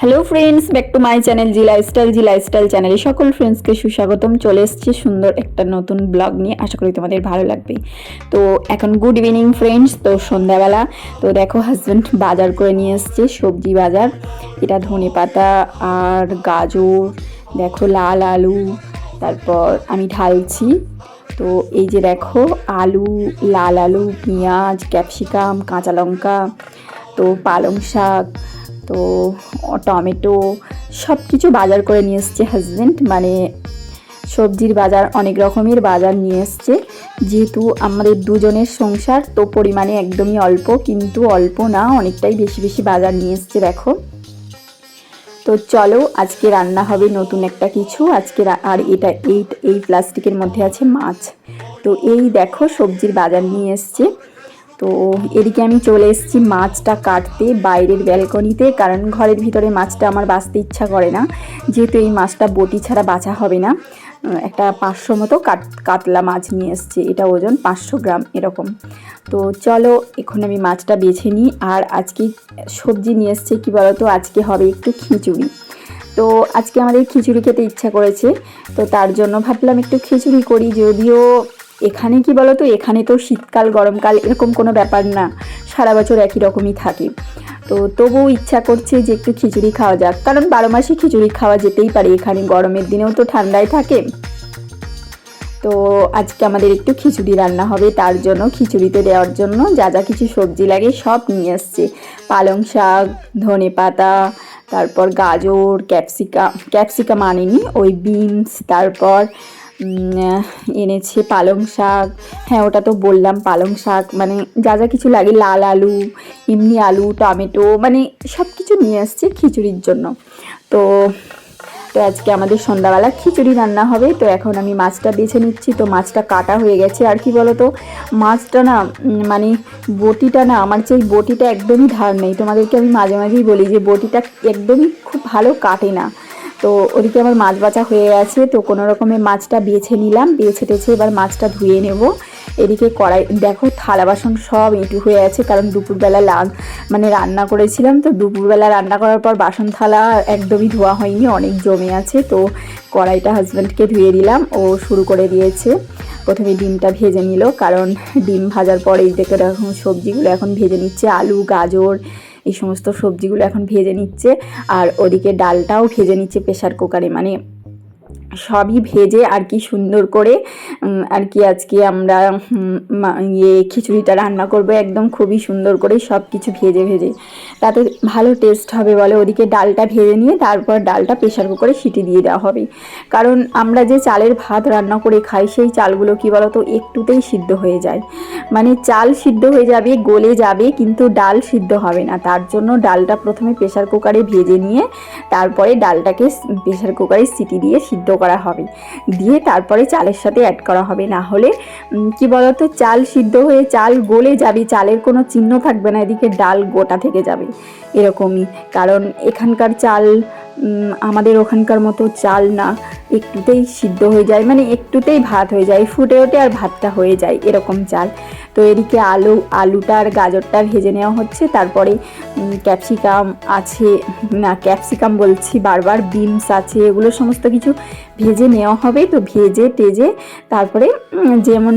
Hello friends back to my channel G lifestyle G lifestyle চ্যানেলে সকল ফ্রেন্ডসকে সুস্বাগতম। চলে এসেছি সুন্দর একটা নতুন ব্লগ নিয়ে। আশা করি তোমাদের ভালো লাগবে। তো এখন গুড ইভিনিং ফ্রেন্ডস তো সন্ধ্যাবেলা। তো দেখো হাজব্যান্ড বাজার করে নিয়ে এসছে, সবজি বাজার। এটা ধনে পাতা আর গাজর, দেখো লাল আলু, তারপর আমি ঢালছি। তো এই যে দেখো আলু, লাল আলু, পেঁয়াজ, ক্যাপসিকাম, কাঁচা লঙ্কা, তো পালং শাক তো টমেটো সব কিছু বাজার করে নিয়ে এসছে হাজব্যান্ড মানে সবজির বাজার, অনেক রকমের বাজার নিয়ে এসছে। যেহেতু আমাদের দুজনের সংসার, তো পরিমাণে একদমই অল্প, কিন্তু অল্প না, অনেকটাই বেশি বেশি বাজার নিয়ে এসছে, দেখো। তো চলো, আজকে রান্না হবে নতুন একটা কিছু। আজকে আর এটা এই এই প্লাস্টিকের মধ্যে আছে মাছ। তো এই দেখো, সবজির বাজার নিয়ে এসছে। তো এদিকে আমি চলে এসেছি মাছটা কাটতে বাইরের ব্যালকনিতে, কারণ ঘরের ভিতরে মাছটা আমার বাঁচতে ইচ্ছা করে না। যেহেতু এই মাছটা বটি ছাড়া বাঁচা হবে না একটা পাঁচশো মতো কাট, কাতলা মাছ নিয়ে এসছে, এটা ওজন পাঁচশো গ্রাম এরকম। তো চলো, এখন আমি মাছটা বেছে নিই, আর আজকে সবজি নিয়ে এসছে কী বলতো, আজকে হবে একটু খিচুড়ি। তো আজকে আমাদের খিচুড়ি খেতে ইচ্ছা করেছে, তো তার জন্য ভাবলাম একটু খিচুড়ি করি, যদিও এখানে কি বলতো? এখানে তো শীতকাল, গরমকাল এরকম কোনো ব্যাপার না। সারা বছর একই রকমই থাকে। তো তবুও ইচ্ছা করছে যে একটু খিচুড়ি খাওয়া যাক। কারণ বারো মাসে খিচুড়ি খাওয়া যেতেই পারে। এখানে গরমের দিনেও তো ঠান্ডায় থাকে। তো আজকে আমাদের একটু খিচুড়ি রান্না হবে। তার জন্য খিচুড়িতে দেওয়ার জন্য যা যা কিছু সবজি লাগে সব নিয়ে আসছে পালং শাক, ধনে পাতা, তারপর গাজর ক্যাপসিকাম ক্যাপসিকাম আনেনি, ওই বিনস, তারপর এনেছে পালং শাক। হ্যাঁ ওটা তো বললাম, পালং শাক। মানে যা যা কিছু লাগে, লাল আলু এমনি আলু, টমেটো মানে সব কিছু নিয়ে আসছে খিচুড়ির জন্য। তো তো আজকে আমাদের সন্ধ্যাবেলা খিচুড়ি রান্না হবে। তো এখন আমি মাছটা বেছে নিচ্ছি। তো মাছটা কাটা হয়ে গেছে। আর কি বলতো, মাছটা না মানে বটিটা না, আমার সেই বটিটা একদমই ধার নেই। তোমাদেরকে আমি মাঝে মাঝেই বলি যে বটিটা একদমই খুব ভালো কাটে না। তো ওদিকে আমার মাছ বাছা হয়ে গেছে, তো কোনো রকমের মাছটা বেছে নিলাম, বেছে টেছে এবার মাছটা ধুয়ে নেব। এদিকে কড়াই, দেখো থালা বাসন সব এঁটু হয়ে আছে, কারণ দুপুরবেলা লাগ মানে রান্না করেছিলাম, তো দুপুরবেলা রান্না করার পর বাসন থালা একদমই ধোয়া হয়নি, অনেক জমে আছে, তো কড়াইটা হাজব্যান্ডকে ধুয়ে দিলাম, ও শুরু করে দিয়েছে। প্রথমে ডিমটা ভেজে নিল, কারণ ডিম ভাজার পরে এই দেখে এখন সবজিগুলো এখন ভেজে নিচ্ছে, আলু, গাজর এই সমস্ত সবজিগুলো এখন ভেজে নিচ্ছে। আর ওদিকে ডালটাও ভেজে নিচ্ছে প্রেশার কুকারে। মানে সবই ভেজে আর কি সুন্দর করে আর কি আজকে আমরা ইয়ে খিচুড়িটা রান্না করব। একদম খুবই সুন্দর করে সব কিছু ভেজে ভেজে। তাতে ভালো টেস্ট হবে বলে ওদিকে ডালটা ভেজে নিয়ে তারপর ডালটা প্রেশার কুকারে সিটি দিয়ে দেওয়া হবে। কারণ আমরা যে চালের ভাত রান্না করে খাই, সেই চালগুলো কি বলতো, একটুতেই সিদ্ধ হয়ে যায়। মানে চাল সিদ্ধ হয়ে যাবে, গলে যাবে, কিন্তু ডাল সিদ্ধ হবে না। তার জন্য ডালটা প্রথমে প্রেশার কুকারে ভেজে নিয়ে তারপরে ডালটাকে প্রেশার কুকারে সিটি দিয়ে সিদ্ধ করা হবে। দিয়ে তারপরে চালের সাথে অ্যাড করা হবে। না হলে কি বলতো, চাল সিদ্ধ হয়ে চাল গলে যাবে, চালের কোনো চিহ্ন থাকবে না, এদিকে ডাল গোটা থেকে যাবে। এরকমই। কারণ এখানকার চাল আমাদের ওখানকার মতো চাল না, একটুতেই সিদ্ধ হয়ে যায় মানে একটুতেই ভাত হয়ে যায়, ফুটে ওঠে আর ভাতটা হয়ে যায় এরকম চাল। তো এদিকে আলু, আলুটা আর গাজরটা ভেজে নেওয়া হচ্ছে, তারপরে ক্যাপসিকাম আছে, না, ক্যাপসিকাম বলছি বারবার, বিনস আছে, এগুলো সমস্ত কিছু ভেজে নেওয়া হবে, তো ভেজে, টেজে, তারপরে যেমন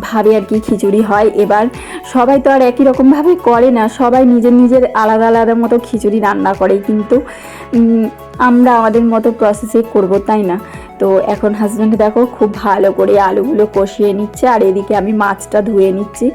ভাবে আর কি খিচুড়ি হয়। এবার সবাই তো আর একই রকমভাবে করে না, সবাই নিজের নিজের আলাদা আলাদা মতো খিচুড়ি রান্না করে। কিন্তু আমরা আমাদের মতো প্রসেসে করব, তাই না? তো এখন হাজব্যান্ড দেখো খুব ভালো করে আলুগুলো কষিয়ে নিচ্ছে, আর এদিকে আমি মাছটা ধুয়ে নিচ্ছি।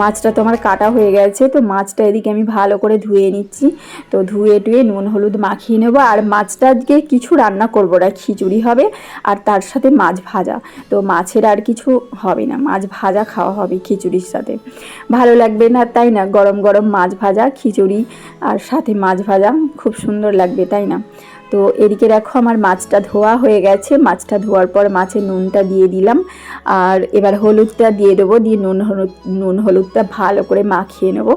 মাছটা তো আমার কাটা হয়ে গেছে, তো মাছটা এদিকে আমি ভালো করে ধুয়ে নিচ্ছি। তো ধুয়ে টুয়ে নুন হলুদ মাখিয়ে নেব, আর মাছটা আজকে কিছু রান্না করব না, খিচুড়ি হবে আর তার সাথে মাছ ভাজা। তো মাছের আর কিছু হবে না, মাছ ভাজা খাওয়া হবে খিচুড়ির সাথে। ভালো লাগবে না, তাই না? গরম গরম মাছ ভাজা, খিচুড়ি আর সাথে মাছ ভাজা, খুব সুন্দর লাগবে, তাই না? তো এদিকে দেখো আমার মাছটা ধোয়া হয়ে গেছে মাছটা ধোয়ার পর মাছের নুনটা দিয়ে দিলাম। আর এবার হলুদটা দিয়ে দেবো, দিয়ে নুন হলুদ, নুন হলুদটা ভালো করে মাখিয়ে নেব।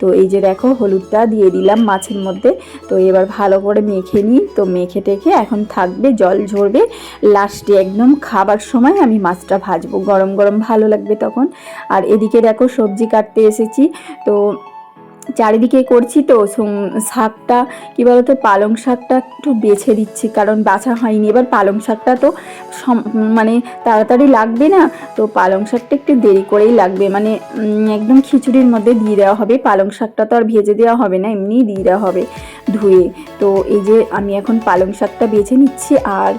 তো এই যে দেখো, হলুদটা দিয়ে দিলাম মাছের মধ্যে। তো এবার ভালো করে মেখে নিই। তো মেখে টেখে এখন থাকবে, জল ঝরবে। লাস্টে একদম খাবার সময় আমি মাছটা ভাজবো। গরম গরম ভালো লাগবে তখন। আর এদিকে দেখো সবজি কাটতে এসেছি। তো চারিদিকে করছি তো শাকটা, কী বলতো, পালং শাকটা একটু বেছে দিচ্ছি, কারণ বাছা হয়নি। এবার পালং শাকটা তো মানে তাড়াতাড়ি লাগবে না, তো পালং শাকটা একটু দেরি করেই লাগবে। মানে একদম খিচুড়ির মধ্যে দিয়ে দেওয়া হবে। পালং শাকটা তো আর ভেজে দেওয়া হবে না, এমনিই দিয়ে দেওয়া হবে ধুয়ে। তো এই যে আমি এখন পালং শাকটা বেছে নিচ্ছি, আর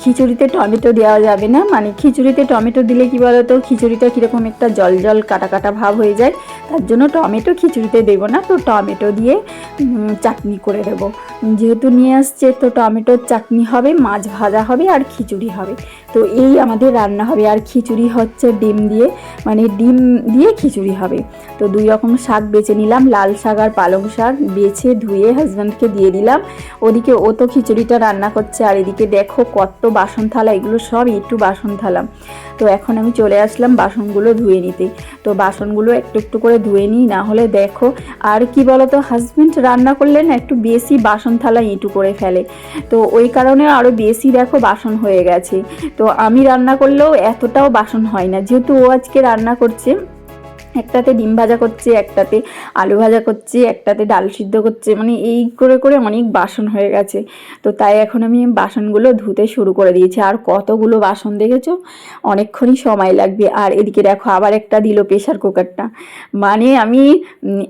খিচুড়িতে টমেটো দেওয়া যাবে না। মানে খিচুড়িতে টমেটো দিলে কি বলতো, খিচুড়িটা কীরকম একটা জল জল কাটা কাটা ভাব হয়ে যায়। তার জন্য টমেটো খিচুড়িতে দেবো। না, তো টমেটো দিয়ে চাটনি করে দেবো। যেহেতু নিয়ে আসছে, তো টমেটোর চাটনি হবে, মাছ ভাজা হবে আর খিচুড়ি হবে। তো এই আমাদের রান্না হবে। আর খিচুড়ি হচ্ছে ডিম দিয়ে মানে ডিম দিয়ে খিচুড়ি হবে। তো দুই রকম শাক বেছে নিলাম, লাল শাক আর পালং শাক বেছে ধুয়ে হাজব্যান্ডকে দিয়ে দিলাম। ওদিকে ও তো খিচুড়িটা রান্না করছে, আর এদিকে দেখো কত বাসন থালা, এগুলো সব একটু বাসন থালা। তো এখন আমি চলে আসলাম বাসনগুলো ধুয়ে নিতে। তো বাসনগুলো একটু একটু করে ধুয়ে নিই, না হলে দেখো আর কি বলতো হাজব্যান্ড রান্না করলে না একটু বেশি বাসন থালা ইঁটু করে ফেলে। তো ওই কারণে আরও বেশি দেখো বাসন হয়ে গেছে। তো আমি রান্না করলেও এতটাও বাসন হয় না। যেহেতু ও আজকে রান্না করছে একটাতে ডিম ভাজা করছে, একটাতে আলু ভাজা করছে, একটাতে ডাল সিদ্ধ করছে মানে এই করে করে অনেক বাসন হয়ে গেছে। তো তাই এখন আমি বাসনগুলো ধুতে শুরু করে দিয়েছি। আর কতগুলো বাসন দেখেছ? অনেকক্ষণই সময় লাগবে। আর এদিকে দেখো আবার একটা দিল প্রেশার কুকারটা। মানে আমি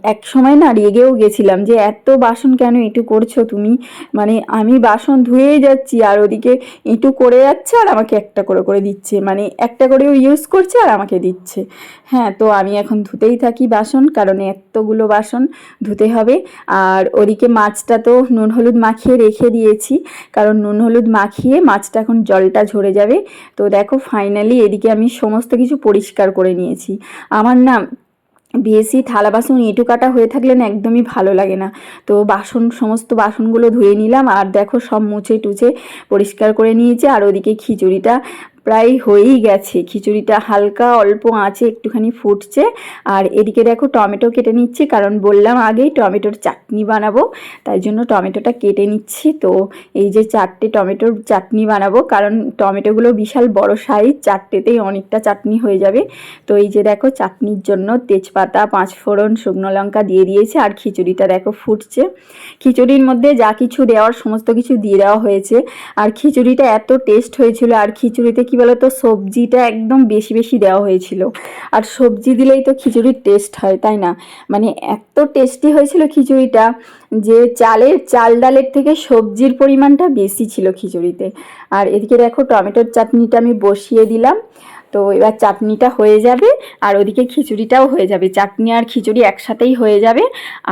এক সময় না রেগেও গেছিলাম যে এত বাসন কেন একটু করছ তুমি? মানে আমি বাসন ধুয়েই যাচ্ছি আর ওদিকে ইঁটু করে যাচ্ছে আর আমাকে একটা করে করে দিচ্ছে। মানে একটা করেও ইউজ করছে আর আমাকে দিচ্ছে। হ্যাঁ তো আমি এখন ধুতেই থাকি বাসন, কারণ এতগুলো বাসন ধুতে হবে। আর ওদিকে মাছটা তো নুন হলুদ মাখিয়ে রেখে দিয়েছি, কারণ নুন হলুদ মাখিয়ে মাছটা এখন জলটা ঝরে যাবে। তো দেখো ফাইনালি এদিকে আমি সমস্ত কিছু পরিষ্কার করে নিয়েছি। আমার না বেশি থালা বাসন এঁটু কাটা হয়ে থাকলে না একদমই ভালো লাগে না। তো বাসন, সমস্ত বাসনগুলো ধুয়ে নিলাম, আর দেখো সব মুছে টুছে পরিষ্কার করে নিয়েছি। আর ওদিকে খিচুড়িটা প্রায় হয়েই গেছে। খিচুড়িটা হালকা অল্প আঁচে একটুখানি ফুটছে। আর এদিকে দেখো টমেটো কেটে নিচ্ছি, কারণ বললাম আগেই টমেটোর চাটনি বানাবো, তাই জন্য টমেটোটা কেটে নিচ্ছি। তো এই যে চারটে টমেটোর চাটনি বানাবো, কারণ টমেটোগুলো বিশাল বড় সাইজ, চারটেতেই অনেকটা চাটনি হয়ে যাবে। তো এই যে দেখো চাটনির জন্য তেজপাতা, পাঁচফোড়ন, শুকনো লঙ্কা দিয়ে দিয়েছে, আর খিচুড়িটা দেখো ফুটছে। খিচুড়ির মধ্যে যা কিছু দেওয়ার, সমস্ত কিছু দিয়ে দেওয়া হয়েছে। আর খিচুড়িটা এত টেস্ট হয়েছিল, আর খিচুড়িতে কি বলতো সবজিটা একদম বেশি বেশি দেওয়া হয়েছিল। আর সবজি দিলেই তো খিচুড়ির টেস্ট হয়, তাই না? মানে এত টেস্টি হয়েছিল খিচুড়িটা যে চালের, চাল ডালের থেকে সবজির পরিমাণটা বেশি ছিল খিচুড়িতে। আর এদিকে দেখো টমেটোর চাটনিটা আমি বসিয়ে দিলাম। তো এবার চাটনিটা হয়ে যাবে আর ওদিকে খিচুড়িটাও হয়ে যাবে। চাটনি আর খিচুড়ি একসাথেই হয়ে যাবে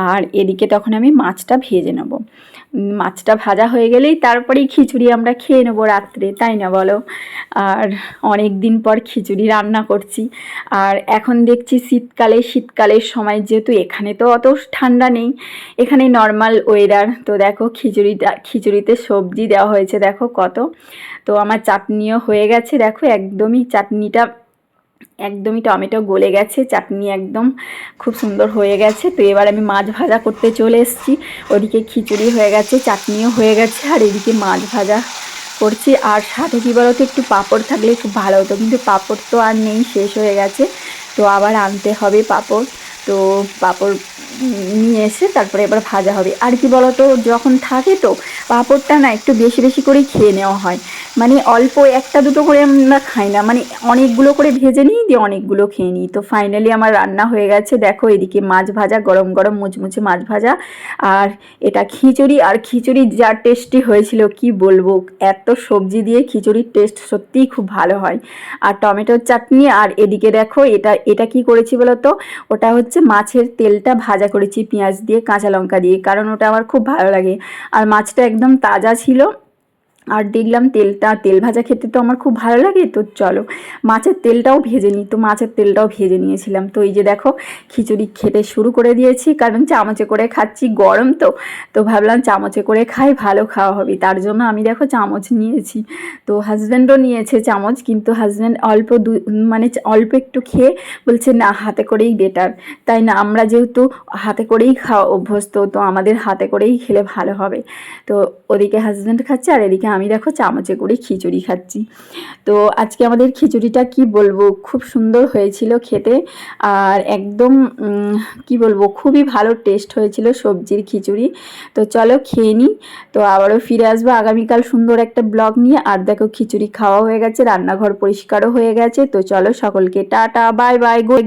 আর এদিকে তখন আমি মাছটা ভেজে নেব। মাছটা ভাজা হয়ে গেলেই তারপরেই খিচুড়ি আমরা খেয়ে নেব রাত্রে, তাই না বলো? আর অনেক দিন পর খিচুড়ি রান্না করছি। আর এখন দেখছি শীতকালে, শীতকালের সময় যেহেতু এখানে তো অত ঠান্ডা নেই, এখানে নর্মাল ওয়েদার তো দেখো খিচুড়িটা, খিচুড়িতে সবজি দেওয়া হয়েছে, দেখো কত। তো আমার চাটনিও হয়ে গেছে, দেখো একদমই চাটনিটা একদমই টমেটো গলে গেছে, চাটনি একদম খুব সুন্দর হয়ে গেছে। তো এবার আমি মাছ ভাজা করতে চলে এসেছি। ওদিকে খিচুড়ি হয়ে গেছে, চাটনিও হয়ে গেছে, আর এদিকে মাছ ভাজা করছি। আর সাথে কী বলতো, একটু পাঁপড় থাকলে খুব ভালো হতো, কিন্তু পাঁপড় তো আর নেই, শেষ হয়ে গেছে। তো আবার আনতে হবে পাঁপড়। তো পাঁপড় নিয়ে এসে তারপরে এবার ভাজা হবে। আর কি বলতো, যখন থাকে তো পাঁপড়টা না একটু বেশি বেশি করেই খেয়ে নেওয়া হয়। মানে অল্প একটা দুটো করে আমরা খাই না। মানে অনেকগুলো করে ভেজে নিই, দিয়ে অনেকগুলো খেয়ে নিই। তো ফাইনালি আমার রান্না হয়ে গেছে। দেখো এদিকে মাছ ভাজা, গরম গরম মুচমুচে মাছ ভাজা। আর এটা খিচুড়ি, আর খিচুড়ি যা টেস্টি হয়েছিল, কি বলব? এত সবজি দিয়ে খিচুড়ির টেস্ট সত্যিই খুব ভালো হয়। আর টমেটোর চাটনি, আর এদিকে দেখো এটা এটা কি করেছি বলতো? ওটা হচ্ছে মাছের তেলটা ভাজা করেছি, পেঁয়াজ দিয়ে, কাঁচা লঙ্কা দিয়ে, কারণ ওটা আমার খুব ভালো লাগে। আর মাছটা একদম তাজা ছিল আর দেখলাম তেলটা, তেল ভাজা খেতে তো আমার খুব ভালো লাগে, তো চলো। মাছের তেলটাও ভেজে নিই, তো মাছের তেলটাও ভেজে নিয়েছিলাম। তো এই যে দেখো, খিচুড়ি খেতে শুরু করে দিয়েছি, কারণ চামচে করে খাচ্ছি গরম তো তো ভাবলাম চামচে করে খাই, ভালো খাওয়া হবে। তার জন্য আমি দেখো চামচ নিয়েছি। তো হাজব্যান্ডও নিয়েছে চামচ, কিন্তু হাজব্যান্ড অল্প দু মানে অল্প একটু খেয়ে বলছে, না, হাতে করেই বেটার তাই না, আমরা যেহেতু হাতে করেই খাওয়া অভ্যস্ত, তো আমাদের হাতে করেই খেলে ভালো হবে। তো ওদিকে হাজব্যান্ড খাচ্ছে আর এদিকে আমি দেখো চামচে করে খিচুড়ি খাচ্ছি। তো আজকে আমাদের খিচুড়িটা কি বলব? খুব সুন্দর হয়েছিল খেতে। আর একদম কি বলব? খুবই ভালো টেস্ট হয়েছিল সবজির খিচুড়ি। তো চলো খেয়ে নিই তো আবারও ফিরে আসব আগামীকাল সুন্দর একটা ব্লগ নিয়ে। আর দেখো খিচুড়ি খাওয়া হয়ে গেছে, রান্নাঘর পরিষ্কারও হয়ে গেছে। তো চলো সকলকে টাটা বাই বাই গুড